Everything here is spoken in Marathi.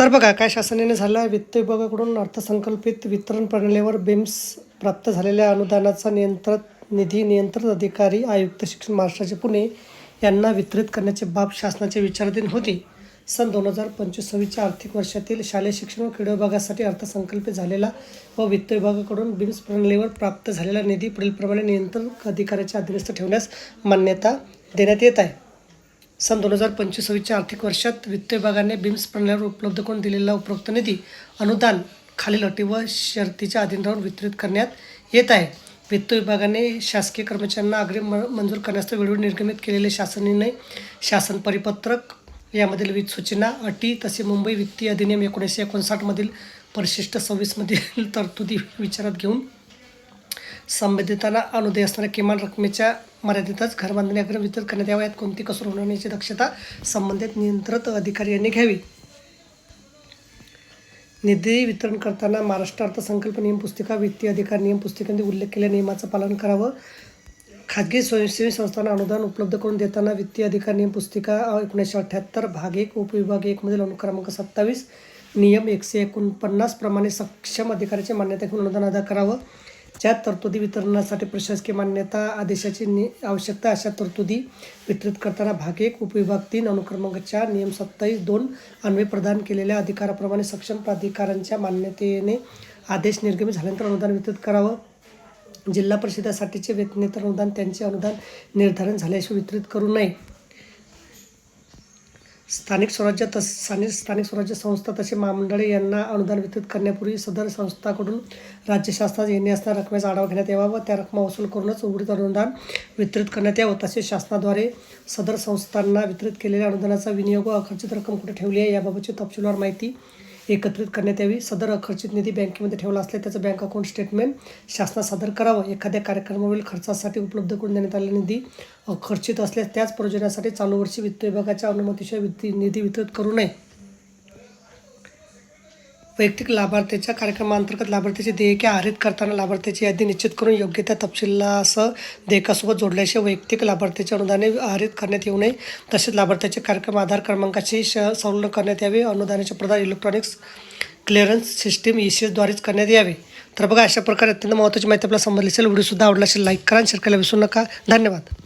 तर बघा काय शासनाने झालं वित्त विभागाकडून अर्थसंकल्पित वितरण प्रणालीवर बेम्स प्राप्त झालेल्या अनुदानाचा नियंत्रण निधी नियंत्रण अधिकारी आयुक्त शिक्षण महाराष्ट्राचे पुणे यांना वितरित करण्याची बाब शासनाच्या विचाराधीन होती. सन दोन हजार पंचवीस सव्वीसच्या आर्थिक वर्षातील शालेय शिक्षण व क्रीडा विभागासाठी अर्थसंकल्पित झालेला व वित्त विभागाकडून बिम्स प्रणालीवर प्राप्त झालेला निधी पुढीलप्रमाणे नियंत्रण अधिकाऱ्याच्या अधीनस्थ ठेवण्यास मान्यता देण्यात येत आहे. सन दोन हजार पंचवीस सव्वीसच्या आर्थिक वर्षात वित्त विभागाने बिम्स प्रणालीवर उपलब्ध करून दिलेला उपरोक्त निधी अनुदान खालील अटी व शर्तीच्या अधीन राहून वितरित करण्यात येत आहे. वित्त विभागाने शासकीय कर्मचाऱ्यांना अग्रिम म- मंजूर करण्यास वेळोवेळी निर्गमित केलेले शासन निर्णय शासन परिपत्रक यामधील विविध सूचना अटी तसे मुंबई वित्तीय अधिनियम एकोणीसशे एकोणसाठमधील परिशिष्ट सव्वीसमधील तरतुदी विचारात घेऊन संबंधितांना अनुदय असणाऱ्या किमान रकमेच्या मर्यादेतच घरबांधणी अग्र वितरित करण्यात यावं यात कोणती कसर होणार दक्षता संबंधित नियंत्रित अधिकारी यांनी घ्यावी. निधी वितरण करताना महाराष्ट्र अर्थसंकल्प नियम पुस्तिका वित्तीय अधिकार नियम पुस्तिकांनी उल्लेख केलेल्या नियमाचं पालन करावं. खाजगी स्वयंसेवी संस्थांना अनुदान उपलब्ध करून देताना वित्तीय अधिकार नियम पुस्तिका एकोणीसशे अठ्ठ्याहत्तर भाग एक उपविभाग एकमधील अनुक्रमांक सत्तावीस नियम एकशे एकोणपन्नास प्रमाणे सक्षम अधिकाऱ्याची मान्यता घेऊन अनुदान अदा करावं. ज्या तरतुदी वितरणासाठी प्रशासकीय मान्यता आदेशाची नि आवश्यकता अशा तरतुदी वितरित करताना भाग एक उपविभाग तीन अनुक्रमांकच्या नियम सत्तावीस दोन अन्वय प्रदान केलेल्या अधिकाराप्रमाणे सक्षम प्राधिकारांच्या मान्यतेने आदेश निर्गमित झाल्यानंतर अनुदान वितरित करावं. जिल्हा परिषदासाठीचे वेतनेतर अनुदान त्यांचे अनुदान निर्धारण झाल्याशिवाय वितरित करू नये. स्थानिक स्वराज्य तस स्थानिक स्थानिक स्वराज्य संस्था तसे महामंडळे यांना अनुदान वितरित करण्यापूर्वी सदर संस्थाकडून राज्य शासनात येणे असणाऱ्या रकमेचा आढावा घेण्यात यावा व त्या रकमा वसूल करूनच उर्वरित अनुदान वितरित करण्यात यावं. तसेच शासनाद्वारे सदर संस्थांना वितरित केलेल्या अनुदानाचा विनियोग व अखर्चित रक्कम कुठे ठेवली आहे याबाबतची तपशीलवार माहिती एकत्रित करण्यात यावी. सदर अखर्चित निधी बँकेमध्ये ठेवला असल्यास त्याचं बँक अकाउंट स्टेटमेंट शासनास सादर करावं. एखाद्या कार्यक्रमावरील खर्चासाठी उपलब्ध करून देण्यात आलेला निधी अखर्चित असल्यास त्याच प्रयोजनासाठी चालू वर्षी वित्त विभागाच्या अनुमतीशिवाय वित्त निधी वितरित करू नये. वैयक्तिक लाभार्थीच्या कार्यक्रमांतर्गत लाभार्थीचे देयके आरित करताना लाभार्थ्याची यादी निश्चित करून योग्य त्या तपशिलासह देयकासोबत जोडल्याशिवाय वैयक्तिक लाभार्थीचे अनुदाने आरित करण्यात येऊ नये. तसेच लाभार्थ्याचे कार्यक्रम आधार क्रमांकाशी श संलग्न करण्यात यावे. अनुदानाचे प्रदान electronics clearance system E C एसद्वारेच करण्यात यावे. तर बघा अशा प्रकारे अत्यंत महत्त्वाची माहिती आपल्याला समजली असेल. व्हिडिओसुद्धा आवडला असेल लाईक करा शेअर करायला विसरू नका. धन्यवाद.